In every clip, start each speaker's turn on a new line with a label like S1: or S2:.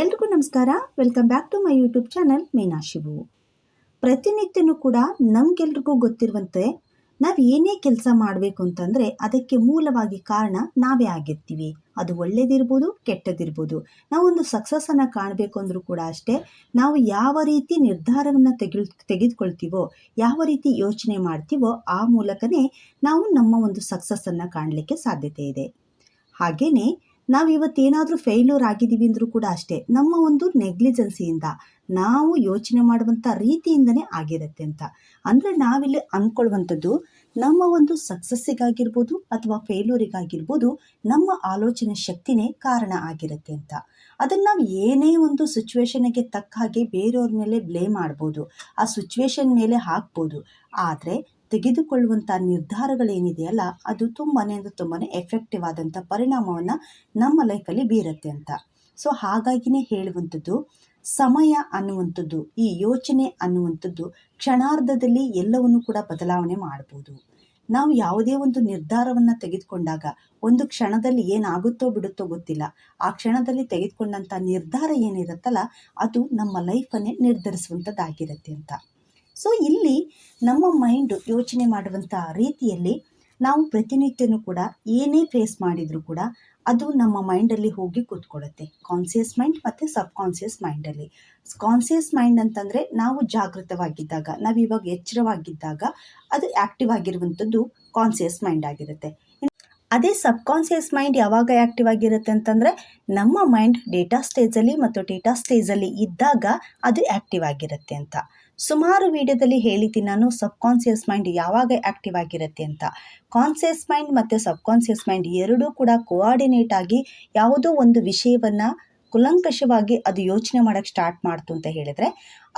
S1: ಎಲ್ರಿಗೂ ನಮಸ್ಕಾರ. Welcome back to my YouTube channel Meena Shivu ಪ್ರತಿನಿತ್ಯನೂ ಕೂಡ ನಮಗೆಲ್ರಿಗೂ ಗೊತ್ತಿರುವಂತೆ ನಾವು ಏನೇ ಕೆಲಸ ಮಾಡಬೇಕು ಅಂತಂದರೆ ಅದಕ್ಕೆ ಮೂಲವಾಗಿ ಕಾರಣ ನಾವೇ ಆಗಿರ್ತೀವಿ. ಅದು ಒಳ್ಳೇದಿರ್ಬೋದು, ಕೆಟ್ಟದಿರ್ಬೋದು. ನಾವೊಂದು ಸಕ್ಸಸ್ಸನ್ನು ಕಾಣಬೇಕು ಅಂದರೂ ಕೂಡ ಅಷ್ಟೇ ನಾವು ಯಾವ ರೀತಿ ನಿರ್ಧಾರವನ್ನು ತೆಗೆ ತೆಗೆದುಕೊಳ್ತೀವೋ, ಯಾವ ರೀತಿ ಯೋಚನೆ ಮಾಡ್ತೀವೋ ಆ ಮೂಲಕನೇ ನಾವು ನಮ್ಮ ಒಂದು ಸಕ್ಸಸ್ಸನ್ನು ಕಾಣಲಿಕ್ಕೆ ಸಾಧ್ಯತೆ ಇದೆ. ಹಾಗೆಯೇ ನಾವು ಇವತ್ತೇನಾದರೂ ಫೇಲ್ಯೂರ್ ಆಗಿದ್ದೀವಿ ಅಂದರೂ ಕೂಡ ಅಷ್ಟೇ, ನಮ್ಮ ಒಂದು ನೆಗ್ಲಿಜೆನ್ಸಿಯಿಂದ ನಾವು ಯೋಚನೆ ಮಾಡುವಂಥ ರೀತಿಯಿಂದನೇ ಆಗಿರುತ್ತೆ ಅಂತ. ಅಂದರೆ ನಾವಿಲ್ಲಿ ಅಂದ್ಕೊಳ್ಳುವಂಥದ್ದು ನಮ್ಮ ಒಂದು ಸಕ್ಸಸ್ಸಿಗಾಗಿರ್ಬೋದು ಅಥವಾ ಫೇಲ್ಯೂರಿಗಾಗಿರ್ಬೋದು ನಮ್ಮ ಆಲೋಚನೆ ಶಕ್ತಿನೇ ಕಾರಣ ಆಗಿರುತ್ತೆ ಅಂತ. ಅದನ್ನು ನಾವು ಏನೇ ಒಂದು ಸಿಚುವೇಶನ್ಗೆ ತಕ್ಕ ಹಾಗೆ ಬೇರೆಯವ್ರ ಮೇಲೆ ಬ್ಲೇಮ್ ಮಾಡ್ಬೋದು, ಆ ಸಿಚುವೇಶನ್ ಮೇಲೆ ಹಾಕ್ಬೋದು, ಆದರೆ ತೆಗೆದುಕೊಳ್ಳುವಂಥ ನಿರ್ಧಾರಗಳೇನಿದೆಯಲ್ಲ ಅದು ತುಂಬಾ ಅಂದರೆ ತುಂಬಾ ಎಫೆಕ್ಟಿವ್ ಆದಂಥ ಪರಿಣಾಮವನ್ನು ನಮ್ಮ ಲೈಫಲ್ಲಿ ಬೀರುತ್ತೆ ಅಂತ. ಸೊ ಹಾಗಾಗಿನೇ ಹೇಳುವಂಥದ್ದು ಸಮಯ ಅನ್ನುವಂಥದ್ದು, ಈ ಯೋಚನೆ ಅನ್ನುವಂಥದ್ದು ಕ್ಷಣಾರ್ಧದಲ್ಲಿ ಎಲ್ಲವನ್ನು ಕೂಡ ಬದಲಾವಣೆ ಮಾಡ್ಬೋದು. ನಾವು ಯಾವುದೇ ಒಂದು ನಿರ್ಧಾರವನ್ನು ತೆಗೆದುಕೊಂಡಾಗ ಒಂದು ಕ್ಷಣದಲ್ಲಿ ಏನಾಗುತ್ತೋ ಬಿಡುತ್ತೋ ಗೊತ್ತಿಲ್ಲ. ಆ ಕ್ಷಣದಲ್ಲಿ ತೆಗೆದುಕೊಂಡಂಥ ನಿರ್ಧಾರ ಏನಿರುತ್ತಲ್ಲ, ಅದು ನಮ್ಮ ಲೈಫನ್ನೇ ನಿರ್ಧರಿಸುವಂಥದ್ದಾಗಿರುತ್ತೆ ಅಂತ. ಸೊ ಇಲ್ಲಿ ನಮ್ಮ ಮೈಂಡು ಯೋಚನೆ ಮಾಡುವಂಥ ರೀತಿಯಲ್ಲಿ ನಾವು ಪ್ರತಿನಿತ್ಯನೂ ಕೂಡ ಏನೇ ಫೇಸ್ ಮಾಡಿದರೂ ಕೂಡ ಅದು ನಮ್ಮ ಮೈಂಡಲ್ಲಿ ಹೋಗಿ ಕೂತ್ಕೊಳ್ಳುತ್ತೆ ಕಾನ್ಸಿಯಸ್ ಮೈಂಡ್ ಮತ್ತು ಸಬ್ ಕಾನ್ಸಿಯಸ್ ಮೈಂಡಲ್ಲಿ ಕಾನ್ಸಿಯಸ್ ಮೈಂಡ್ ಅಂತಂದರೆ ನಾವು ಜಾಗೃತವಾಗಿದ್ದಾಗ, ನಾವು ಇವಾಗ ಎಚ್ಚರವಾಗಿದ್ದಾಗ ಅದು ಆ್ಯಕ್ಟಿವ್ ಆಗಿರುವಂಥದ್ದು ಕಾನ್ಸಿಯಸ್ ಮೈಂಡ್ ಆಗಿರುತ್ತೆ. ಅದೇ ಸಬ್ ಕಾನ್ಸಿಯಸ್ ಮೈಂಡ್ ಯಾವಾಗ ಆ್ಯಕ್ಟಿವ್ ಆಗಿರುತ್ತೆ ಅಂತಂದರೆ ನಮ್ಮ ಮೈಂಡ್ ಡೇಟಾ ಸ್ಟೇಜಲ್ಲಿ ಮತ್ತು ಡೇಟಾ ಸ್ಟೇಜಲ್ಲಿ ಇದ್ದಾಗ ಅದು ಆ್ಯಕ್ಟಿವ್ ಆಗಿರುತ್ತೆ ಅಂತ. ಸುಮಾರು ವಿಡಿಯೋದಲ್ಲಿ ಹೇಳಿದ್ದೀನಿ ನಾನು ಸಬ್ ಕಾನ್ಸಿಯಸ್ ಮೈಂಡ್ ಯಾವಾಗ ಆ್ಯಕ್ಟಿವ್ ಆಗಿರುತ್ತೆ ಅಂತ. ಕಾನ್ಸಿಯಸ್ ಮೈಂಡ್ ಮತ್ತು ಸಬ್ ಕಾನ್ಸಿಯಸ್ ಮೈಂಡ್ ಎರಡೂ ಕೂಡ ಕೋಆರ್ಡಿನೇಟ್ ಆಗಿ ಯಾವುದೋ ಒಂದು ವಿಷಯವನ್ನು ಕುಲಂಕಷವಾಗಿ ಅದು ಯೋಚನೆ ಮಾಡೋಕ್ಕೆ ಸ್ಟಾರ್ಟ್ ಮಾಡ್ತು ಅಂತ ಹೇಳಿದರೆ,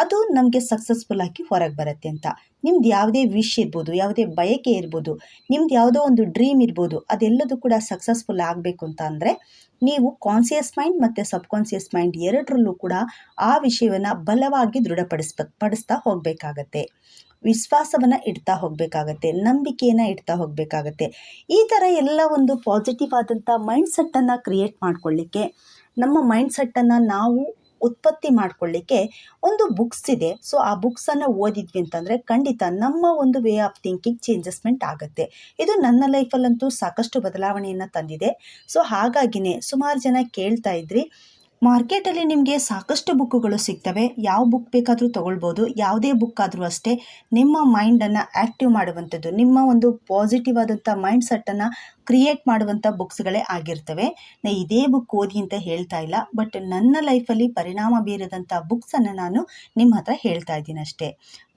S1: ಅದು ನಮಗೆ ಸಕ್ಸಸ್ಫುಲ್ ಆಗಿ ಹೊರಗೆ ಬರುತ್ತೆ ಅಂತ. ನಿಮ್ದು ಯಾವುದೇ ವಿಶ್ ಇರ್ಬೋದು, ಯಾವುದೇ ಬಯಕೆ ಇರ್ಬೋದು, ನಿಮ್ದು ಯಾವುದೋ ಒಂದು ಡ್ರೀಮ್ ಇರ್ಬೋದು, ಅದೆಲ್ಲದೂ ಕೂಡ ಸಕ್ಸಸ್ಫುಲ್ ಆಗಬೇಕು ಅಂತ ಅಂದರೆ, ನೀವು ಕಾನ್ಸಿಯಸ್ ಮೈಂಡ್ ಮತ್ತು ಸಬ್ ಕಾನ್ಸಿಯಸ್ ಮೈಂಡ್ ಎರಡರಲ್ಲೂ ಕೂಡ ಆ ವಿಷಯವನ್ನು ಬಲವಾಗಿ ದೃಢಪಡಿಸ್ಬ, ಪಡಿಸ್ತಾ ಹೋಗಬೇಕಾಗತ್ತೆ. ವಿಶ್ವಾಸವನ್ನು ಇಡ್ತಾ ಹೋಗಬೇಕಾಗತ್ತೆ, ನಂಬಿಕೆಯನ್ನು ಇಡ್ತಾ ಹೋಗಬೇಕಾಗತ್ತೆ. ಈ ಥರ ಎಲ್ಲ ಒಂದು ಪಾಸಿಟಿವ್ ಆದಂಥ ಮೈಂಡ್ಸೆಟ್ಟನ್ನು ಕ್ರಿಯೇಟ್ ಮಾಡ್ಕೊಳ್ಳಿಕ್ಕೆ ನಮ್ಮ ಮೈಂಡ್ ಸೆಟ್ಟನ್ನು ನಾವು ಉತ್ಪತ್ತಿ ಮಾಡ್ಕೊಳ್ಳಿಕ್ಕೆ ಒಂದು ಬುಕ್ಸ್ ಇದೆ. ಸೊ ಆ ಬುಕ್ಸನ್ನು ಓದಿದ್ವಿ ಅಂತಂದರೆ ಖಂಡಿತ ನಮ್ಮ ಒಂದು ವೇ ಆಫ್ ಥಿಂಕಿಂಗ್ ಚೇಂಜಸ್ಮೆಂಟ್ ಆಗುತ್ತೆ. ಇದು ನನ್ನ ಲೈಫಲ್ಲಂತೂ ಸಾಕಷ್ಟು ಬದಲಾವಣೆಯನ್ನು ತಂದಿದೆ. ಸೊ ಹಾಗಾಗಿನೇ ಸುಮಾರು ಜನ ಕೇಳ್ತಾ ಇದ್ರಿ ಮಾರ್ಕೆಟಲ್ಲಿ ನಿಮಗೆ ಸಾಕಷ್ಟು ಬುಕ್ಕುಗಳು ಸಿಗ್ತವೆ. ಯಾವ ಬುಕ್ ಬೇಕಾದರೂ ತೊಗೊಳ್ಬೋದು. ಯಾವುದೇ ಬುಕ್ ಆದರೂ ಅಷ್ಟೇ ನಿಮ್ಮ ಮೈಂಡನ್ನು ಆ್ಯಕ್ಟಿವ್ ಮಾಡುವಂಥದ್ದು, ನಿಮ್ಮ ಒಂದು ಪಾಸಿಟಿವ್ ಆದಂಥ ಮೈಂಡ್ ಸೆಟ್ಟನ್ನು ಕ್ರಿಯೇಟ್ ಮಾಡುವಂಥ ಬುಕ್ಸ್ಗಳೇ ಆಗಿರ್ತವೆ. ನಾ ಇದೇ ಬುಕ್ ಓದಿ ಅಂತ ಹೇಳ್ತಾ ಇಲ್ಲ ಬಟ್ ನನ್ನ ಲೈಫಲ್ಲಿ ಪರಿಣಾಮ ಬೀರದಂಥ ಬುಕ್ಸನ್ನು ನಾನು ನಿಮ್ಮ ಹತ್ರ ಹೇಳ್ತಾ ಇದ್ದೀನಿ ಅಷ್ಟೇ.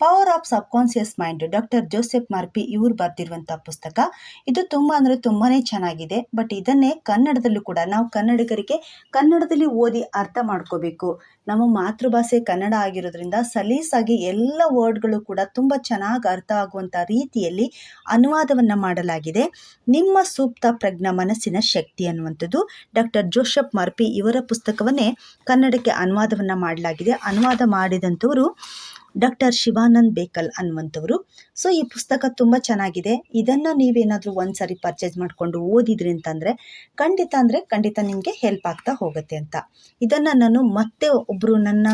S1: Power of subconscious mind doctor Joseph Murphy ಇವರು ಬರೆದಿರುವಂಥ ಪುಸ್ತಕ. ಇದು ತುಂಬ ಅಂದರೆ ತುಂಬಾ ಚೆನ್ನಾಗಿದೆ ಬಟ್ ಇದನ್ನೇ ಕನ್ನಡದಲ್ಲೂ ಕೂಡ ನಾವು ಕನ್ನಡಿಗರಿಗೆ ಕನ್ನಡದಲ್ಲಿ ಓದಿ ಅರ್ಥ ಮಾಡ್ಕೋಬೇಕು. ನಮ್ಮ ಮಾತೃಭಾಷೆ ಕನ್ನಡ ಆಗಿರೋದ್ರಿಂದ ಸಲೀಸಾಗಿ ಎಲ್ಲ ವರ್ಡ್ಗಳು ಕೂಡ ತುಂಬ ಚೆನ್ನಾಗಿ ಅರ್ಥ ಆಗುವಂಥ ರೀತಿಯಲ್ಲಿ ಅನುವಾದವನ್ನು ಮಾಡಲಾಗಿದೆ. ನಿಮ್ಮ ಸೂಕ್ತ ಪ್ರಜ್ಞಾ ಮನಸ್ಸಿನ ಶಕ್ತಿ ಅನ್ನುವಂಥದ್ದು ಡಾಕ್ಟರ್ ಜೋಶಪ್ ಮರ್ಪಿ ಇವರ ಪುಸ್ತಕವನ್ನೇ ಕನ್ನಡಕ್ಕೆ ಅನುವಾದವನ್ನು ಮಾಡಲಾಗಿದೆ. ಅನುವಾದ ಮಾಡಿದಂಥವರು ಡಾಕ್ಟರ್ ಶಿವಾನಂದ್ ಬೇಕಲ್ ಅನ್ನುವಂಥವ್ರು. ಸೊ, ಈ ಪುಸ್ತಕ ತುಂಬ ಚೆನ್ನಾಗಿದೆ. ಇದನ್ನು ನೀವೇನಾದರೂ ಒಂದು ಸಾರಿ ಪರ್ಚೇಸ್ ಮಾಡಿಕೊಂಡು ಓದಿದ್ರಿ ಅಂತಂದರೆ ಖಂಡಿತ ಅಂದರೆ ಖಂಡಿತ ನಿಮಗೆ ಹೆಲ್ಪ್ ಆಗ್ತಾ ಹೋಗುತ್ತೆ ಅಂತ. ಇದನ್ನು ನಾನು ಮತ್ತೆ ಒಬ್ಬರು ನನ್ನ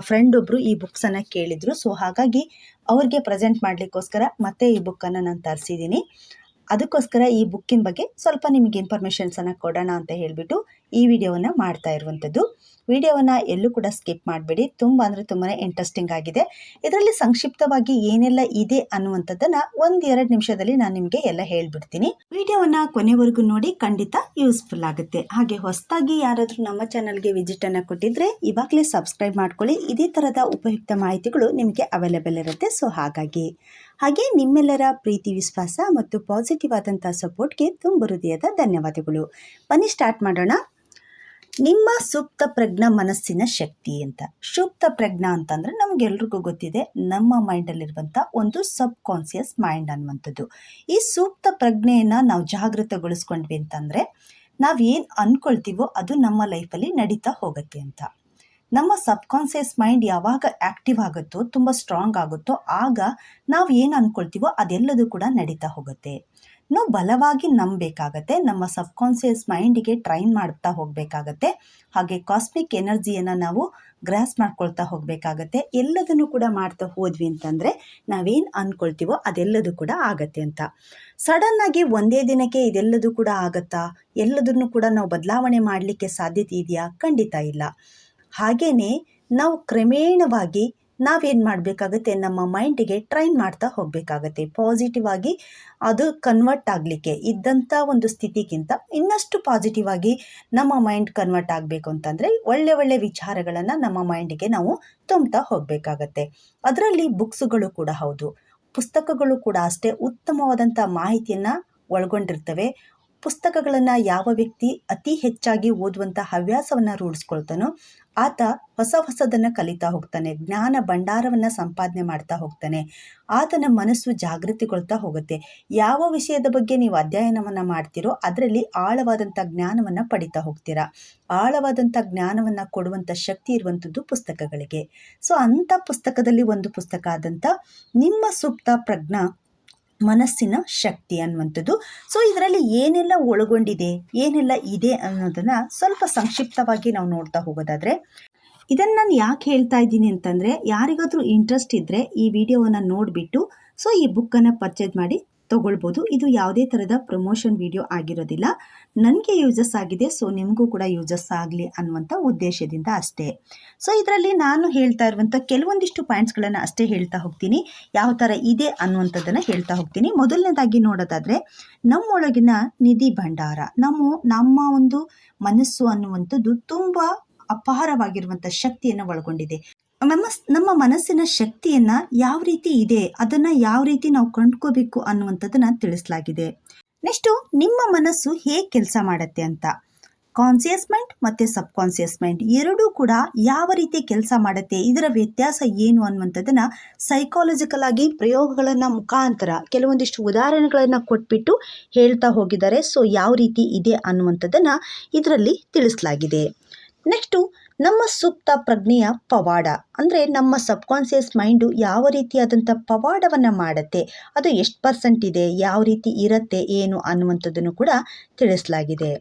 S1: ಫ್ರೆಂಡ್ ಒಬ್ಬರು ಈ ಬುಕ್ಸನ್ನು ಕೇಳಿದರು. ಸೊ, ಹಾಗಾಗಿ ಅವ್ರಿಗೆ ಪ್ರೆಸೆಂಟ್ ಮಾಡಲಿಕ್ಕೋಸ್ಕರ ಮತ್ತೆ ಈ ಬುಕ್ಕನ್ನು ನಾನು ತರಿಸಿದ್ದೀನಿ. ಅದಕ್ಕೋಸ್ಕರ ಈ ಬುಕ್ಕಿನ ಬಗ್ಗೆ ಸ್ವಲ್ಪ ನಿಮಗೆ ಇನ್ಫಾರ್ಮೇಷನ್ಸನ್ನು ಕೊಡೋಣ ಅಂತ ಹೇಳಿಬಿಟ್ಟು ಈ ವಿಡಿಯೋವನ್ನು ಮಾಡ್ತಾ ಇರುವಂಥದ್ದು. ವಿಡಿಯೋವನ್ನು ಎಲ್ಲೂ ಕೂಡ ಸ್ಕಿಪ್ ಮಾಡಬೇಡಿ. ತುಂಬ ಅಂದರೆ ತುಂಬಾ ಇಂಟ್ರೆಸ್ಟಿಂಗ್ ಆಗಿದೆ. ಇದರಲ್ಲಿ ಸಂಕ್ಷಿಪ್ತವಾಗಿ ಏನೆಲ್ಲ ಇದೆ ಅನ್ನುವಂಥದ್ದನ್ನು ಒಂದು ಎರಡು ನಿಮಿಷದಲ್ಲಿ ನಾನು ನಿಮಗೆ ಎಲ್ಲ ಹೇಳಿಬಿಡ್ತೀನಿ. ವಿಡಿಯೋವನ್ನು ಕೊನೆವರೆಗೂ ನೋಡಿ ಖಂಡಿತ ಯೂಸ್ಫುಲ್ ಆಗುತ್ತೆ. ಹಾಗೆ ಹೊಸದಾಗಿ ಯಾರಾದರೂ ನಮ್ಮ ಚಾನಲ್ಗೆ ವಿಸಿಟನ್ನು ಕೊಟ್ಟಿದ್ರೆ ಇವಾಗಲೇ ಸಬ್ಸ್ಕ್ರೈಬ್ ಮಾಡ್ಕೊಳ್ಳಿ. ಇದೇ ಥರದ ಉಪಯುಕ್ತ ಮಾಹಿತಿಗಳು ನಿಮಗೆ ಅವೈಲೇಬಲ್ ಇರುತ್ತೆ. ಸೊ ಹಾಗಾಗಿ ಹಾಗೆ ನಿಮ್ಮೆಲ್ಲರ ಪ್ರೀತಿ, ವಿಶ್ವಾಸ ಮತ್ತು ಪಾಸಿಟಿವ್ ಆದಂಥ ಸಪೋರ್ಟ್ಗೆ ತುಂಬ ಹೃದಯದ ಧನ್ಯವಾದಗಳು. ಬನ್ನಿ ಸ್ಟಾರ್ಟ್ ಮಾಡೋಣ. ನಿಮ್ಮ ಸುಪ್ತ ಪ್ರಜ್ಞಾ ಮನಸ್ಸಿನ ಶಕ್ತಿ ಅಂತ. ಸುಪ್ತ ಪ್ರಜ್ಞಾ ಅಂತಂದರೆ ನಮ್ಗೆಲ್ರಿಗೂ ಗೊತ್ತಿದೆ, ನಮ್ಮ ಮೈಂಡಲ್ಲಿರುವಂಥ ಒಂದು ಸಬ್ ಕಾನ್ಸಿಯಸ್ ಮೈಂಡ್ ಅನ್ನುವಂಥದ್ದು. ಈ ಸೂಕ್ತ ಪ್ರಜ್ಞೆಯನ್ನು ನಾವು ಜಾಗೃತಗೊಳಿಸ್ಕೊಂಡ್ವಿ ಅಂತಂದರೆ ನಾವು ಏನು ಅಂದ್ಕೊಳ್ತೀವೋ ಅದು ನಮ್ಮ ಲೈಫಲ್ಲಿ ನಡೀತಾ ಹೋಗುತ್ತೆ ಅಂತ. ನಮ್ಮ ಸಬ್ ಕಾನ್ಸಿಯಸ್ ಮೈಂಡ್ ಯಾವಾಗ ಆ್ಯಕ್ಟಿವ್ ಆಗುತ್ತೋ, ತುಂಬ ಸ್ಟ್ರಾಂಗ್ ಆಗುತ್ತೋ, ಆಗ ನಾವು ಏನು ಅಂದ್ಕೊಳ್ತೀವೋ ಅದೆಲ್ಲದೂ ಕೂಡ ನಡೀತಾ ಹೋಗುತ್ತೆ. ನಾವು ಬಲವಾಗಿ ನಂಬಬೇಕಾಗತ್ತೆ, ನಮ್ಮ ಸಬ್ಕಾನ್ಸಿಯಸ್ ಮೈಂಡಿಗೆ ಟ್ರೈನ್ ಮಾಡ್ತಾ ಹೋಗಬೇಕಾಗತ್ತೆ, ಹಾಗೆ ಕಾಸ್ಮಿಕ್ ಎನರ್ಜಿಯನ್ನು ನಾವು ಗ್ರಾಸ್ ಮಾಡ್ಕೊಳ್ತಾ ಹೋಗಬೇಕಾಗತ್ತೆ, ಎಲ್ಲದನ್ನು ಕೂಡ ಮಾಡ್ತಾ ಹೋದ್ವಿ ಅಂತಂದರೆ ನಾವೇನು ಅಂದ್ಕೊಳ್ತೀವೋ ಅದೆಲ್ಲದೂ ಕೂಡ ಆಗತ್ತೆ ಅಂತ. ಸಡನ್ನಾಗಿ ಒಂದೇ ದಿನಕ್ಕೆ ಇದೆಲ್ಲದೂ ಕೂಡ ಆಗತ್ತಾ? ಎಲ್ಲದನ್ನು ಕೂಡ ನಾವು ಬದಲಾವಣೆ ಮಾಡಲಿಕ್ಕೆ ಸಾಧ್ಯತೆ ಇದೆಯಾ? ಖಂಡಿತ ಇಲ್ಲ. ಹಾಗೆಯೇ ನಾವು ಕ್ರಮೇಣವಾಗಿ ನಾವೇನು ಮಾಡಬೇಕಾಗತ್ತೆ, ನಮ್ಮ ಮೈಂಡಿಗೆ ಟ್ರೈನ್ ಮಾಡ್ತಾ ಹೋಗಬೇಕಾಗತ್ತೆ. ಪಾಸಿಟಿವ್ ಆಗಿ ಅದು ಕನ್ವರ್ಟ್ ಆಗಲಿಕ್ಕೆ ಇದ್ದಂಥ ಒಂದು ಸ್ಥಿತಿಗಿಂತ ಇನ್ನಷ್ಟು ಪಾಸಿಟಿವ್ ಆಗಿ ನಮ್ಮ ಮೈಂಡ್ ಕನ್ವರ್ಟ್ ಆಗಬೇಕು ಅಂತಂದರೆ ಒಳ್ಳೆ ಒಳ್ಳೆ ವಿಚಾರಗಳನ್ನು ನಮ್ಮ ಮೈಂಡಿಗೆ ನಾವು ತುಂಬ್ತಾ ಹೋಗಬೇಕಾಗತ್ತೆ. ಅದರಲ್ಲಿ ಬುಕ್ಸುಗಳು ಕೂಡ ಹೌದು. ಪುಸ್ತಕಗಳು ಕೂಡ ಅಷ್ಟೇ ಉತ್ತಮವಾದಂಥ ಮಾಹಿತಿಯನ್ನು ಒಳಗೊಂಡಿರ್ತವೆ. ಪುಸ್ತಕಗಳನ್ನು ಯಾವ ವ್ಯಕ್ತಿ ಅತಿ ಹೆಚ್ಚಾಗಿ ಓದುವಂಥ ಹವ್ಯಾಸವನ್ನು ರೂಢಿಸ್ಕೊಳ್ತಾನೋ ಆತ ಹೊಸ ಹೊಸದನ್ನು ಕಲಿತಾ ಹೋಗ್ತಾನೆ, ಜ್ಞಾನ ಭಂಡಾರವನ್ನು ಸಂಪಾದನೆ ಮಾಡ್ತಾ ಹೋಗ್ತಾನೆ, ಆತನ ಮನಸ್ಸು ಜಾಗೃತಿಗೊಳ್ತಾ ಹೋಗುತ್ತೆ. ಯಾವ ವಿಷಯದ ಬಗ್ಗೆ ನೀವು ಅಧ್ಯಯನವನ್ನು ಮಾಡ್ತೀರೋ ಅದರಲ್ಲಿ ಆಳವಾದಂಥ ಜ್ಞಾನವನ್ನು ಪಡಿತಾ ಹೋಗ್ತೀರಾ. ಆಳವಾದಂಥ ಜ್ಞಾನವನ್ನು ಕೊಡುವಂಥ ಶಕ್ತಿ ಇರುವಂಥದ್ದು ಪುಸ್ತಕಗಳಿಗೆ. ಸೊ, ಅಂಥ ಪುಸ್ತಕದಲ್ಲಿ ಒಂದು ಪುಸ್ತಕ ಆದಂಥ ನಿಮ್ಮ ಸುಪ್ತ ಪ್ರಜ್ಞಾ ಮನಸ್ಸಿನ ಶಕ್ತಿ ಅನ್ನುವಂಥದ್ದು. ಸೊ ಇದರಲ್ಲಿ ಏನೆಲ್ಲ ಒಳಗೊಂಡಿದೆ, ಏನೆಲ್ಲ ಇದೆ ಅನ್ನೋದನ್ನು ಸ್ವಲ್ಪ ಸಂಕ್ಷಿಪ್ತವಾಗಿ ನಾವು ನೋಡ್ತಾ ಹೋಗೋದಾದರೆ, ಇದನ್ನು ನಾನು ಯಾಕೆ ಹೇಳ್ತಾ ಇದ್ದೀನಿ ಅಂತಂದರೆ, ಯಾರಿಗಾದರೂ ಇಂಟ್ರೆಸ್ಟ್ ಇದ್ದರೆ ಈ ವಿಡಿಯೋವನ್ನು ನೋಡಿಬಿಟ್ಟು ಸೊ ಈ ಬುಕ್ಕನ್ನು ಪರ್ಚೇಸ್ ಮಾಡಿ ತೊಗೊಳ್ಬೋದು. ಇದು ಯಾವುದೇ ಥರದ ಪ್ರಮೋಷನ್ ವಿಡಿಯೋ ಆಗಿರೋದಿಲ್ಲ. ನನಗೆ ಯೂಸಸ್ ಆಗಿದೆ, ಸೊ ನಿಮಗೂ ಕೂಡ ಯೂಸಸ್ ಆಗಲಿ ಅನ್ನುವಂಥ ಉದ್ದೇಶದಿಂದ ಅಷ್ಟೇ. ಸೊ ಇದರಲ್ಲಿ ನಾನು ಹೇಳ್ತಾ ಇರುವಂಥ ಕೆಲವೊಂದಿಷ್ಟು ಪಾಯಿಂಟ್ಸ್ಗಳನ್ನು ಅಷ್ಟೇ ಹೇಳ್ತಾ ಹೋಗ್ತೀನಿ. ಯಾವ ಥರ ಇದೆ ಅನ್ನುವಂಥದ್ದನ್ನು ಹೇಳ್ತಾ ಹೋಗ್ತೀನಿ. ಮೊದಲನೇದಾಗಿ ನೋಡೋದಾದರೆ, ನಮ್ಮೊಳಗಿನ ನಿಧಿ ಭಂಡಾರ. ನಮ್ಮ ನಮ್ಮ ಒಂದು ಮನಸ್ಸು ಅನ್ನುವಂಥದ್ದು ತುಂಬ ಅಪಾರವಾಗಿರುವಂಥ ಶಕ್ತಿಯನ್ನು ಒಳಗೊಂಡಿದೆ. ನಮ್ಮ ನಮ್ಮ ಮನಸ್ಸಿನ ಶಕ್ತಿಯನ್ನ ಯಾವ ರೀತಿ ಇದೆ, ಅದನ್ನ ಯಾವ ರೀತಿ ನಾವು ಕಂಡ್ಕೋಬೇಕು ಅನ್ನುವಂಥದ್ದನ್ನ ತಿಳಿಸಲಾಗಿದೆ. ನೆಕ್ಸ್ಟು, ನಿಮ್ಮ ಮನಸ್ಸು ಹೇಗೆ ಕೆಲಸ ಮಾಡುತ್ತೆ ಅಂತ. ಕಾನ್ಸಿಯಸ್ ಮೈಂಡ್ ಮತ್ತು ಸಬ್ ಕಾನ್ಸಿಯಸ್ ಮೈಂಡ್ ಎರಡೂ ಕೂಡ ಯಾವ ರೀತಿ ಕೆಲಸ ಮಾಡುತ್ತೆ, ಇದರ ವ್ಯತ್ಯಾಸ ಏನು ಅನ್ನುವಂಥದ್ದನ್ನು ಸೈಕಾಲಜಿಕಲ್ ಆಗಿ ಪ್ರಯೋಗಗಳನ್ನು ಮುಖಾಂತರ ಕೆಲವೊಂದಿಷ್ಟು ಉದಾಹರಣೆಗಳನ್ನು ಕೊಟ್ಬಿಟ್ಟು ಹೇಳ್ತಾ ಹೋಗಿದ್ದಾರೆ. ಸೊ ಯಾವ ರೀತಿ ಇದೆ ಅನ್ನುವಂಥದ್ದನ್ನು ಇದರಲ್ಲಿ ತಿಳಿಸಲಾಗಿದೆ. ನೆಕ್ಸ್ಟು ನಮ್ಮ ಸುಪ್ತ ಪ್ರಜ್ಞೆಯ ಪವಾಡ. ಅಂದರೆ ನಮ್ಮ ಸಬ್ಕಾನ್ಸಿಯಸ್ ಮೈಂಡು ಯಾವ ರೀತಿಯಾದಂಥ ಪವಾಡವನ್ನು ಮಾಡುತ್ತೆ, ಅದು ಎಷ್ಟು ಪರ್ಸೆಂಟ್ ಇದೆ, ಯಾವ ರೀತಿ ಇರುತ್ತೆ, ಏನು ಅನ್ನುವಂಥದ್ದನ್ನು ಕೂಡ ತಿಳಿಸಲಾಗಿದೆ.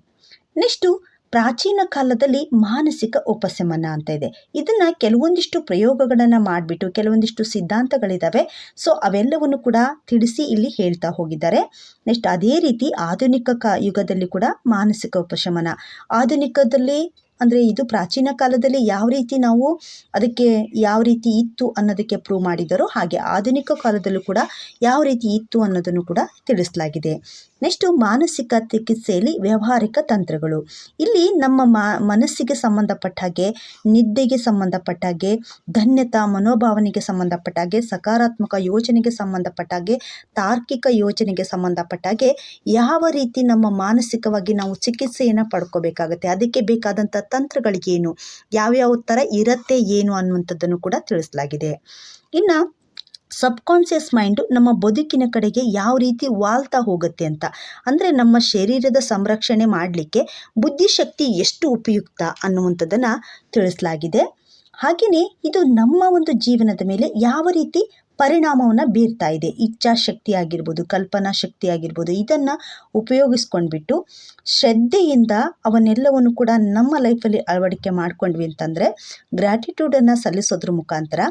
S1: ನೆಕ್ಸ್ಟು, ಪ್ರಾಚೀನ ಕಾಲದಲ್ಲಿ ಮಾನಸಿಕ ಉಪಶಮನ ಅಂತ ಇದೆ. ಇದನ್ನು ಕೆಲವೊಂದಿಷ್ಟು ಪ್ರಯೋಗಗಳನ್ನು ಮಾಡಿಬಿಟ್ಟು, ಕೆಲವೊಂದಿಷ್ಟು ಸಿದ್ಧಾಂತಗಳಿದ್ದಾವೆ ಸೊ, ಅವೆಲ್ಲವನ್ನು ಕೂಡ ತಿಳಿಸಿ ಇಲ್ಲಿ ಹೇಳ್ತಾ ಹೋಗಿದ್ದಾರೆ. ನೆಕ್ಸ್ಟ್, ಅದೇ ರೀತಿ ಆಧುನಿಕ ಕ, ಯುಗದಲ್ಲಿ ಕೂಡ ಮಾನಸಿಕ ಉಪಶಮನ. ಆಧುನಿಕದಲ್ಲಿ ಅಂದರೆ ಇದು ಪ್ರಾಚೀನ ಕಾಲದಲ್ಲಿ ಯಾವ ರೀತಿ ನಾವು ಅದಕ್ಕೆ ಯಾವ ರೀತಿ ಇತ್ತು ಅನ್ನೋದಕ್ಕೆ ಪ್ರೂವ್ ಮಾಡಿದರೋ ಹಾಗೆ ಆಧುನಿಕ ಕಾಲದಲ್ಲೂ ಕೂಡ ಯಾವ ರೀತಿ ಇತ್ತು ಅನ್ನೋದನ್ನು ಕೂಡ ತಿಳಿಸಲಾಗಿದೆ. ನೆಕ್ಸ್ಟು ಮಾನಸಿಕ ಚಿಕಿತ್ಸೆಯಲ್ಲಿ ವ್ಯಾವಹಾರಿಕ ತಂತ್ರಗಳು. ಇಲ್ಲಿ ನಮ್ಮ ಮನಸ್ಸಿಗೆ ಸಂಬಂಧಪಟ್ಟ ಹಾಗೆ, ನಿದ್ದೆಗೆ ಸಂಬಂಧಪಟ್ಟ ಹಾಗೆ, ಧನ್ಯತಾ, ಮನೋಭಾವನೆಗೆ ಸಂಬಂಧಪಟ್ಟ ಹಾಗೆ, ಸಕಾರಾತ್ಮಕ ಯೋಚನೆಗೆ ಸಂಬಂಧಪಟ್ಟ ಹಾಗೆ, ತಾರ್ಕಿಕ ಯೋಚನೆಗೆ ಸಂಬಂಧಪಟ್ಟ ಹಾಗೆ ಯಾವ ರೀತಿ ನಮ್ಮ ಮಾನಸಿಕವಾಗಿ ನಾವು ಚಿಕಿತ್ಸೆಯನ್ನು ಪಡ್ಕೋಬೇಕಾಗತ್ತೆ, ಅದಕ್ಕೆ ಬೇಕಾದಂಥ ತಂತ್ರಗಳಿಗೇನು ಯಾವ್ಯಾವ ಥರ ಇರುತ್ತೆ ಏನು ಅನ್ನುವಂಥದ್ದನ್ನು ಕೂಡ ತಿಳಿಸಲಾಗಿದೆ. ಇನ್ನು ಸಬ್ಕಾನ್ಷಿಯಸ್ ಮೈಂಡು ನಮ್ಮ ಬದುಕಿನ ಕಡೆಗೆ ಯಾವ ರೀತಿ ವಾಲ್ತಾ ಹೋಗುತ್ತೆ ಅಂತ. ಅಂದರೆ ನಮ್ಮ ಶರೀರದ ಸಂರಕ್ಷಣೆ ಮಾಡಲಿಕ್ಕೆ ಬುದ್ಧಿಶಕ್ತಿ ಎಷ್ಟು ಉಪಯುಕ್ತ ಅನ್ನುವಂಥದ್ದನ್ನು ತಿಳಿಸಲಾಗಿದೆ. ಹಾಗೆಯೇ ಇದು ನಮ್ಮ ಒಂದು ಜೀವನದ ಮೇಲೆ ಯಾವ ರೀತಿ ಪರಿಣಾಮವನ್ನು ಬೀರ್ತಾ ಇದೆ. ಇಚ್ಛಾಶಕ್ತಿ ಆಗಿರ್ಬೋದು, ಕಲ್ಪನಾ ಶಕ್ತಿ ಆಗಿರ್ಬೋದು, ಇದನ್ನು ಉಪಯೋಗಿಸ್ಕೊಂಡ್ಬಿಟ್ಟು ಶ್ರದ್ಧೆಯಿಂದ ಅವನ್ನೆಲ್ಲವನ್ನು ಕೂಡ ನಮ್ಮ ಲೈಫಲ್ಲಿ ಅಳವಡಿಕೆ ಮಾಡ್ಕೊಂಡ್ವಿ ಅಂತಂದರೆ ಗ್ರ್ಯಾಟಿಟ್ಯೂಡನ್ನು ಸಲ್ಲಿಸೋದ್ರ ಮುಖಾಂತರ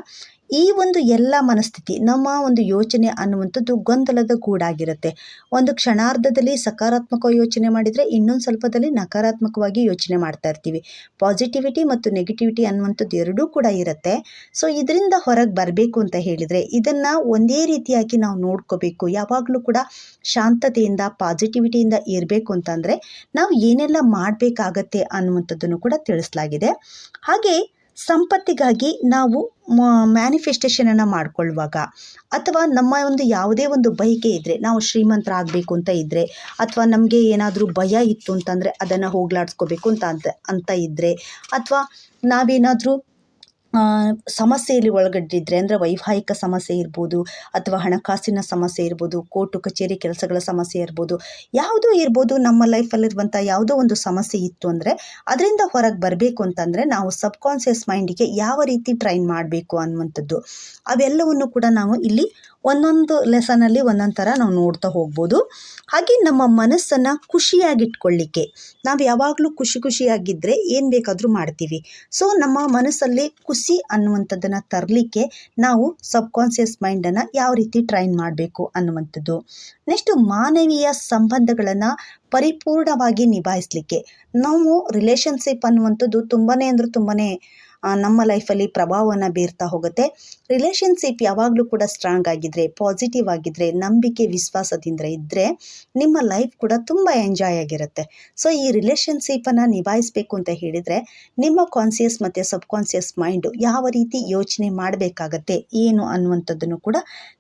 S1: ಈ ಒಂದು ಎಲ್ಲ ಮನಸ್ಥಿತಿ, ನಮ್ಮ ಒಂದು ಯೋಚನೆ ಅನ್ನುವಂಥದ್ದು ಗೊಂದಲದ ಗೂಡಾಗಿರುತ್ತೆ. ಒಂದು ಕ್ಷಣಾರ್ಧದಲ್ಲಿ ಸಕಾರಾತ್ಮಕ ಯೋಚನೆ ಮಾಡಿದರೆ ಇನ್ನೊಂದು ಸ್ವಲ್ಪದಲ್ಲಿ ನಕಾರಾತ್ಮಕವಾಗಿ ಯೋಚನೆ ಮಾಡ್ತಾ ಇರ್ತೀವಿ. ಪಾಸಿಟಿವಿಟಿ ಮತ್ತು ನೆಗೆಟಿವಿಟಿ ಅನ್ನುವಂಥದ್ದು ಎರಡೂ ಕೂಡ ಇರುತ್ತೆ. ಸೊ, ಇದರಿಂದ ಹೊರಗೆ ಬರಬೇಕು ಅಂತ ಹೇಳಿದರೆ, ಇದನ್ನು ಒಂದೇ ರೀತಿಯಾಗಿ ನಾವು ನೋಡ್ಕೋಬೇಕು. ಯಾವಾಗಲೂ ಕೂಡ ಶಾಂತತೆಯಿಂದ, ಪಾಸಿಟಿವಿಟಿಯಿಂದ ಇರಬೇಕು ಅಂತಂದರೆ ನಾವು ಏನೆಲ್ಲ ಮಾಡಬೇಕಾಗತ್ತೆ ಅನ್ನುವಂಥದ್ದನ್ನು ಕೂಡ ತಿಳಿಸಲಾಗಿದೆ. ಹಾಗೆ ಸಂಪತ್ತಿಗಾಗಿ ನಾವು ಮ್ಯಾನಿಫೆಸ್ಟೇಷನನ್ನು ಮಾಡಿಕೊಳ್ಳುವಾಗ ಅಥವಾ ನಮ್ಮ ಒಂದು ಯಾವುದೇ ಒಂದು ಬಯಕೆ ಇದ್ದರೆ ನಾವು ಶ್ರೀಮಂತರಾಗಬೇಕು ಅಂತ ಇದ್ದರೆ ಅಥವಾ ನಮಗೆ ಏನಾದರೂ ಭಯ ಇತ್ತು ಅಂತಂದರೆ ಅದನ್ನು ಹೋಗ್ಲಾಡಿಸ್ಕೋಬೇಕು ಅಂತ ಅಂತ ಅಂತ ಇದ್ದರೆ ಅಥವಾ ನಾವೇನಾದರೂ ಸಮಸ್ಯೆಯಲ್ಲಿ ಒಳಗಡ್ಡಿದ್ರೆ ಅಂದರೆ ವೈವಾಹಿಕ ಸಮಸ್ಯೆ ಇರ್ಬೋದು ಅಥವಾ ಹಣಕಾಸಿನ ಸಮಸ್ಯೆ ಇರ್ಬೋದು, ಕೋರ್ಟು, ಕಚೇರಿ ಕೆಲಸಗಳ ಸಮಸ್ಯೆ ಇರ್ಬೋದು, ಯಾವುದೋ ಇರ್ಬೋದು, ನಮ್ಮ ಲೈಫಲ್ಲಿರುವಂಥ ಯಾವುದೋ ಒಂದು ಸಮಸ್ಯೆ ಇತ್ತು ಅಂದರೆ ಅದರಿಂದ ಹೊರಗೆ ಬರಬೇಕು ಅಂತಂದರೆ ನಾವು ಸಬ್ಕಾನ್ಸಿಯಸ್ ಮೈಂಡಿಗೆ ಯಾವ ರೀತಿ ಟ್ರೈನ್ ಮಾಡಬೇಕು ಅನ್ನುವಂಥದ್ದು. ಅವೆಲ್ಲವನ್ನು ಕೂಡ ನಾವು ಇಲ್ಲಿ ಒಂದೊಂದು ಲೆಸನಲ್ಲಿ ಒಂದೊಂದು ಥರ ನಾವು ನೋಡ್ತಾ ಹೋಗ್ಬೋದು. ಹಾಗೆ ನಮ್ಮ ಮನಸ್ಸನ್ನು ಖುಷಿಯಾಗಿಟ್ಕೊಳ್ಳಿಕ್ಕೆ ನಾವು ಯಾವಾಗಲೂ ಖುಷಿ ಖುಷಿಯಾಗಿದ್ದರೆ ಏನು ಬೇಕಾದರೂ ಮಾಡ್ತೀವಿ. ಸೊ ನಮ್ಮ ಮನಸ್ಸಲ್ಲಿ ಖುಷಿ ಅನ್ನುವಂಥದ್ದನ್ನು ತರಲಿಕ್ಕೆ ನಾವು ಸಬ್ಕಾನ್ಷಿಯಸ್ ಮೈಂಡನ್ನು ಯಾವ ರೀತಿ ಟ್ರೈನ್ ಮಾಡಬೇಕು ಅನ್ನುವಂಥದ್ದು. ನೆಕ್ಸ್ಟು ಮಾನವೀಯ ಸಂಬಂಧಗಳನ್ನು ಪರಿಪೂರ್ಣವಾಗಿ ನಿಭಾಯಿಸಲಿಕ್ಕೆ ನಾವು ರಿಲೇಷನ್ಶಿಪ್ ಅನ್ನುವಂಥದ್ದು ತುಂಬಾ ಅಂದರೆ ತುಂಬಾ ನಮ್ಮ ಲೈಫಲ್ಲಿ ಪ್ರಭಾವವನ್ನು ಬೀರ್ತಾ ಹೋಗುತ್ತೆ. ರಿಲೇಷನ್ಶಿಪ್ ಯಾವಾಗಲೂ ಕೂಡ ಸ್ಟ್ರಾಂಗ್ ಆಗಿದ್ದರೆ ಪಾಸಿಟಿವ್ ಆಗಿದ್ದರೆ ನಂಬಿಕೆ, ವಿಶ್ವಾಸದಿಂದ ಇದ್ದರೆ ನಿಮ್ಮ ಲೈಫ್ ಕೂಡ ತುಂಬ ಎಂಜಾಯ್ ಆಗಿರುತ್ತೆ. ಸೊ ಈ ರಿಲೇಷನ್ಶಿಪ್ಪನ್ನು ನಿಭಾಯಿಸಬೇಕು ಅಂತ ಹೇಳಿದರೆ ನಿಮ್ಮ ಕಾನ್ಸಿಯಸ್ ಮತ್ತು ಸಬ್ಕಾನ್ಸಿಯಸ್ ಮೈಂಡು ಯಾವ ರೀತಿ ಯೋಚನೆ ಮಾಡಬೇಕಾಗತ್ತೆ, ಏನು ಅನ್ನುವಂಥದ್ದನ್ನು ಕೂಡ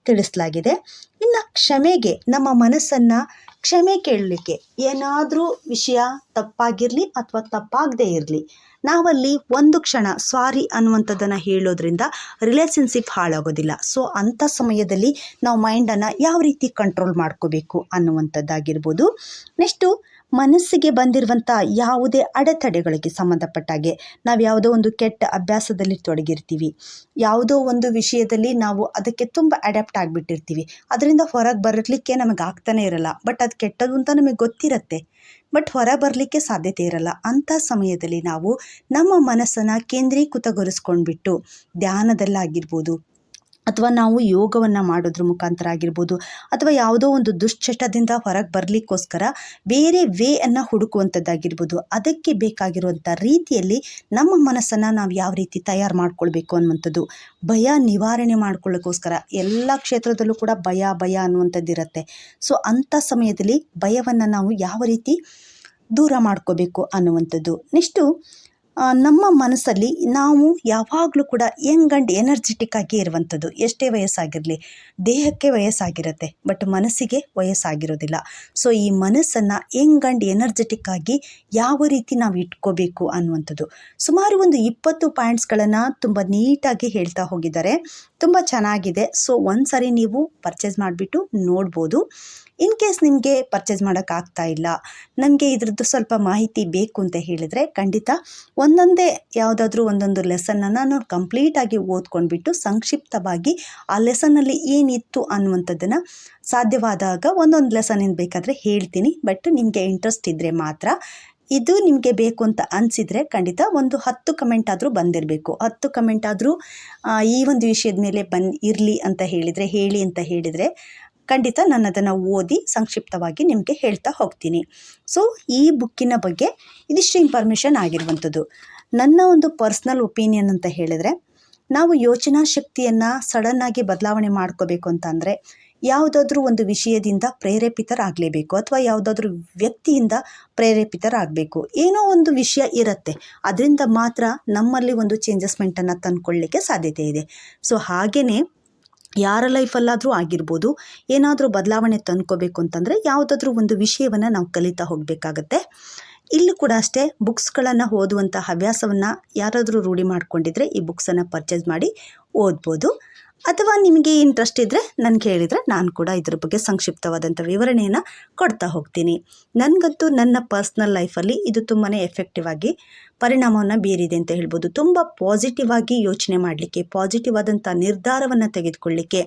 S1: ತಿಳಿಸಲಾಗಿದೆ. ಇನ್ನು ಕ್ಷಮೆಗೆ, ನಮ್ಮ ಮನಸ್ಸನ್ನು ಕ್ಷಮೆ ಕೇಳಲಿಕ್ಕೆ ಏನಾದರೂ ವಿಷಯ ತಪ್ಪಾಗಿರಲಿ ಅಥವಾ ತಪ್ಪಾಗದೇ ಇರಲಿ, ನಾವಲ್ಲಿ ಒಂದು ಕ್ಷಣ ಸಾರಿ ಅನ್ನುವಂಥದ್ದನ್ನು ಹೇಳೋದ್ರಿಂದ ರಿಲೇಷನ್ಶಿಪ್ ಹಾಳಾಗೋದಿಲ್ಲ. ಸೊ ಅಂಥ ಸಮಯದಲ್ಲಿ ನಾವು ಮೈಂಡನ್ನು ಯಾವ ರೀತಿ ಕಂಟ್ರೋಲ್ ಮಾಡ್ಕೋಬೇಕು ಅನ್ನುವಂಥದ್ದಾಗಿರ್ಬೋದು. ನೆಕ್ಸ್ಟು ಮನಸ್ಸಿಗೆ ಬಂದಿರುವಂಥ ಯಾವುದೇ ಅಡೆತಡೆಗಳಿಗೆ ಸಂಬಂಧಪಟ್ಟಾಗೆ ನಾವು ಯಾವುದೋ ಒಂದು ಕೆಟ್ಟ ಅಭ್ಯಾಸದಲ್ಲಿ ತೊಡಗಿರ್ತೀವಿ. ಯಾವುದೋ ಒಂದು ವಿಷಯದಲ್ಲಿ ನಾವು ಅದಕ್ಕೆ ತುಂಬ ಅಡ್ಯಾಪ್ಟ್ ಆಗಿಬಿಟ್ಟಿರ್ತೀವಿ. ಅದರಿಂದ ಹೊರಗೆ ಬರಲಿಕ್ಕೆ ನಮಗೆ ಆಗ್ತಾನೇ ಇರಲ್ಲ. ಬಟ್ ಅದು ಕೆಟ್ಟದು ಅಂತ ನಮಗೆ ಗೊತ್ತಿರುತ್ತೆ. ಬಟ್ ಹೊರ ಬರಲಿಕ್ಕೆ ಸಾಧ್ಯತೆ ಇರಲ್ಲ. ಅಂಥ ಸಮಯದಲ್ಲಿ ನಾವು ನಮ್ಮ ಮನಸ್ಸನ್ನು ಕೇಂದ್ರೀಕೃತಗೊಳಿಸ್ಕೊಂಡ್ಬಿಟ್ಟು ಧ್ಯಾನದಲ್ಲಾಗಿರ್ಬೋದು ಅಥವಾ ನಾವು ಯೋಗವನ್ನು ಮಾಡೋದ್ರ ಮುಖಾಂತರ ಆಗಿರ್ಬೋದು ಅಥವಾ ಯಾವುದೋ ಒಂದು ದುಶ್ಚಟದಿಂದ ಹೊರಗೆ ಬರಲಿಕ್ಕೋಸ್ಕರ ಬೇರೆ ವೇ ಅನ್ನು ಹುಡುಕುವಂಥದ್ದಾಗಿರ್ಬೋದು ಅದಕ್ಕೆ ಬೇಕಾಗಿರುವಂಥ ರೀತಿಯಲ್ಲಿ ನಮ್ಮ ಮನಸ್ಸನ್ನು ನಾವು ಯಾವ ರೀತಿ ತಯಾರು ಮಾಡ್ಕೊಳ್ಬೇಕು ಅನ್ನುವಂಥದ್ದು, ಭಯ ನಿವಾರಣೆ ಮಾಡ್ಕೊಳ್ಳೋಕ್ಕೋಸ್ಕರ ಎಲ್ಲ ಕ್ಷೇತ್ರದಲ್ಲೂ ಕೂಡ ಭಯ ಭಯ ಅನ್ನುವಂಥದ್ದು ಇರುತ್ತೆ. ಸೊ ಅಂಥ ಸಮಯದಲ್ಲಿ ಭಯವನ್ನು ನಾವು ಯಾವ ರೀತಿ ದೂರ ಮಾಡ್ಕೋಬೇಕು ಅನ್ನುವಂಥದ್ದು. ನೆಕ್ಸ್ಟು ನಮ್ಮ ಮನಸ್ಸಲ್ಲಿ ನಾವು ಯಾವಾಗಲೂ ಕೂಡ ಯಂಗ್ ಆ್ಯಂಡ್ ಎನರ್ಜೆಟಿಕ್ ಆಗಿ ಇರುವಂಥದ್ದು. ಎಷ್ಟೇ ವಯಸ್ಸಾಗಿರಲಿ, ದೇಹಕ್ಕೆ ವಯಸ್ಸಾಗಿರುತ್ತೆ ಬಟ್ ಮನಸ್ಸಿಗೆ ವಯಸ್ಸಾಗಿರೋದಿಲ್ಲ. ಸೊ ಈ ಮನಸ್ಸನ್ನು ಯಂಗ್ ಆ್ಯಂಡ್ ಎನರ್ಜೆಟಿಕ್ ಆಗಿ ಯಾವ ರೀತಿ ನಾವು ಇಟ್ಕೋಬೇಕು ಅನ್ನುವಂಥದ್ದು. ಸುಮಾರು ಒಂದು ಇಪ್ಪತ್ತು ಪಾಯಿಂಟ್ಸ್ಗಳನ್ನು ತುಂಬ ನೀಟಾಗಿ ಹೇಳ್ತಾ ಹೋಗಿದ್ದಾರೆ. ತುಂಬ ಚೆನ್ನಾಗಿದೆ. ಸೊ ಒಂದು ಸಾರಿ ನೀವು ಪರ್ಚೇಸ್ ಮಾಡಿಬಿಟ್ಟು ನೋಡ್ಬೋದು. ಇನ್ ಕೇಸ್ ನಿಮಗೆ ಪರ್ಚೇಸ್ ಮಾಡೋಕ್ಕಾಗ್ತಾ ಇಲ್ಲ ನನಗೆ ಇದ್ರದ್ದು ಸ್ವಲ್ಪ ಮಾಹಿತಿ ಬೇಕು ಅಂತ ಹೇಳಿದರೆ ಖಂಡಿತ ಒಂದೊಂದೇ ಯಾವುದಾದ್ರೂ ಒಂದೊಂದು ಲೆಸನ್ನ ನಾನು ಕಂಪ್ಲೀಟಾಗಿ ಓದ್ಕೊಂಡ್ಬಿಟ್ಟು ಸಂಕ್ಷಿಪ್ತವಾಗಿ ಆ ಲೆಸನ್ನಲ್ಲಿ ಏನಿತ್ತು ಅನ್ನುವಂಥದ್ದನ್ನು ಸಾಧ್ಯವಾದಾಗ ಒಂದೊಂದು ಲೆಸನ್ ಬೇಕಾದರೆ ಹೇಳ್ತೀನಿ. ಬಟ್ ನಿಮಗೆ ಇಂಟ್ರೆಸ್ಟ್ ಇದ್ದರೆ ಮಾತ್ರ ಇದು ನಿಮಗೆ ಬೇಕು ಅಂತ ಅನಿಸಿದರೆ ಖಂಡಿತ ಒಂದು ಹತ್ತು ಕಮೆಂಟ್ ಆದರೂ ಬಂದಿರಬೇಕು. ಹತ್ತು ಕಮೆಂಟ್ ಆದರೂ ಈ ಒಂದು ವಿಷಯದ ಮೇಲೆ ಬನ್, ಇರಲಿ ಅಂತ ಹೇಳಿದರೆ, ಹೇಳಿ ಅಂತ ಹೇಳಿದರೆ ಖಂಡಿತ ನಾನು ಅದನ್ನು ಓದಿ ಸಂಕ್ಷಿಪ್ತವಾಗಿ ನಿಮಗೆ ಹೇಳ್ತಾ ಹೋಗ್ತೀನಿ. ಸೊ ಈ ಬುಕ್ಕಿನ ಬಗ್ಗೆ ಇದಿಷ್ಟು ಇನ್ಫಾರ್ಮೇಷನ್ ಆಗಿರುವಂಥದ್ದು. ನನ್ನ ಒಂದು ಪರ್ಸ್ನಲ್ ಒಪಿನಿಯನ್ ಅಂತ ಹೇಳಿದರೆ, ನಾವು ಯೋಚನಾ ಶಕ್ತಿಯನ್ನು ಸಡನ್ನಾಗಿ ಬದಲಾವಣೆ ಮಾಡ್ಕೋಬೇಕು ಅಂತಂದರೆ ಯಾವುದಾದ್ರೂ ಒಂದು ವಿಷಯದಿಂದ ಪ್ರೇರೇಪಿತರಾಗಲೇಬೇಕು ಅಥವಾ ಯಾವುದಾದ್ರೂ ವ್ಯಕ್ತಿಯಿಂದ ಪ್ರೇರೇಪಿತರಾಗಬೇಕು. ಏನೋ ಒಂದು ವಿಷಯ ಇರುತ್ತೆ. ಅದರಿಂದ ಮಾತ್ರ ನಮ್ಮಲ್ಲಿ ಒಂದು ಚೇಂಜಸ್ಮೆಂಟನ್ನು ತಂದುಕೊಳ್ಳಿಕ್ಕೆ ಸಾಧ್ಯತೆ ಇದೆ. ಸೊ ಹಾಗೆಯೇ ಯಾರ ಲೈಫಲ್ಲಾದರೂ ಆಗಿರ್ಬೋದು, ಏನಾದರೂ ಬದಲಾವಣೆ ತಂದ್ಕೋಬೇಕು ಅಂತಂದರೆ ಯಾವುದಾದ್ರೂ ಒಂದು ವಿಷಯವನ್ನು ನಾವು ಕಲಿತಾ ಹೋಗಬೇಕಾಗತ್ತೆ. ಇಲ್ಲೂ ಕೂಡ ಅಷ್ಟೇ, ಬುಕ್ಸ್ಗಳನ್ನು ಓದುವಂಥ ಹವ್ಯಾಸವನ್ನು ಯಾರಾದರೂ ರೂಢಿ ಮಾಡಿಕೊಂಡಿದ್ರೆ ಈ ಬುಕ್ಸನ್ನು ಪರ್ಚೇಸ್ ಮಾಡಿ ಓದ್ಬೋದು. ಅಥವಾ ನಿಮಗೆ ಇಂಟ್ರೆಸ್ಟ್ ಇದ್ದರೆ ನನಗೆ ಹೇಳಿದರೆ ನಾನು ಕೂಡ ಇದ್ರ ಬಗ್ಗೆ ಸಂಕ್ಷಿಪ್ತವಾದಂಥ ವಿವರಣೆಯನ್ನು ಕೊಡ್ತಾ ಹೋಗ್ತೀನಿ. ನನಗಂತೂ ನನ್ನ ಪರ್ಸ್ನಲ್ ಲೈಫಲ್ಲಿ ಇದು ತುಂಬಾ ಎಫೆಕ್ಟಿವ್ ಆಗಿ ಪರಿಣಾಮವನ್ನು ಬೀರಿದೆ ಅಂತ ಹೇಳ್ಬೋದು. ತುಂಬ ಪಾಸಿಟಿವ್ ಆಗಿ ಯೋಚನೆ ಮಾಡಲಿಕ್ಕೆ ಪಾಸಿಟಿವ್ ಆದಂಥ ನಿರ್ಧಾರವನ್ನು ತೆಗೆದುಕೊಳ್ಳಿಕ್ಕೆ,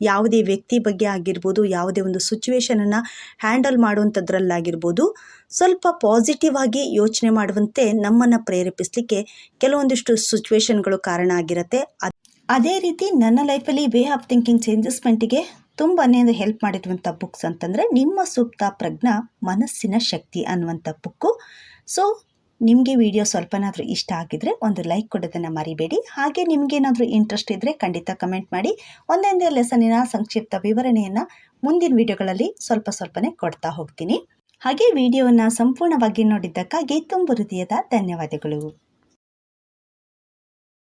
S1: ಯಾವುದೇ ವ್ಯಕ್ತಿ ಬಗ್ಗೆ ಆಗಿರ್ಬೋದು, ಯಾವುದೇ ಒಂದು ಸಿಚುವೇಶನನ್ನು ಹ್ಯಾಂಡಲ್ ಮಾಡುವಂಥದ್ರಲ್ಲಾಗಿರ್ಬೋದು ಸ್ವಲ್ಪ ಪಾಸಿಟಿವ್ ಆಗಿ ಯೋಚನೆ ಮಾಡುವಂತೆ ನಮ್ಮನ್ನು ಪ್ರೇರೇಪಿಸಲಿಕ್ಕೆ ಕೆಲವೊಂದಿಷ್ಟು ಸಿಚುವೇಶನ್ಗಳು ಕಾರಣ ಆಗಿರುತ್ತೆ. ಅದೇ ರೀತಿ ನನ್ನ ಲೈಫಲ್ಲಿ ವೇ ಆಫ್ ಥಿಂಕಿಂಗ್ ಚೇಂಜಸ್ಮೆಂಟಿಗೆ ತುಂಬಾ ಹೆಲ್ಪ್ ಮಾಡಿರುವಂಥ ಬುಕ್ಸ್ ಅಂತಂದರೆ ನಿಮ್ಮ ಸೂಕ್ತ ಪ್ರಜ್ಞಾ ಮನಸ್ಸಿನ ಶಕ್ತಿ ಅನ್ನುವಂಥ ಬುಕ್ಕು. ಸೊ ನಿಮಗೆ ವಿಡಿಯೋ ಸ್ವಲ್ಪನಾದರೂ ಇಷ್ಟ ಆಗಿದ್ರೆ ಒಂದು ಲೈಕ್ ಕೊಡೋದನ್ನು ಮರಿಬೇಡಿ. ಹಾಗೆ ನಿಮಗೇನಾದರೂ ಇಂಟ್ರೆಸ್ಟ್ ಇದ್ದರೆ ಖಂಡಿತ ಕಮೆಂಟ್ ಮಾಡಿ. ಒಂದೊಂದೇ ಲೆಸನಿನ ಸಂಕ್ಷಿಪ್ತ ವಿವರಣೆಯನ್ನು ಮುಂದಿನ ವಿಡಿಯೋಗಳಲ್ಲಿ ಸ್ವಲ್ಪ ಸ್ವಲ್ಪನೇ ಕೊಡ್ತಾ ಹೋಗ್ತೀನಿ. ಹಾಗೆ ವಿಡಿಯೋವನ್ನು ಸಂಪೂರ್ಣವಾಗಿ ನೋಡಿದ್ದಕ್ಕಾಗಿ ತುಂಬ ಹೃದಯದ ಧನ್ಯವಾದಗಳು.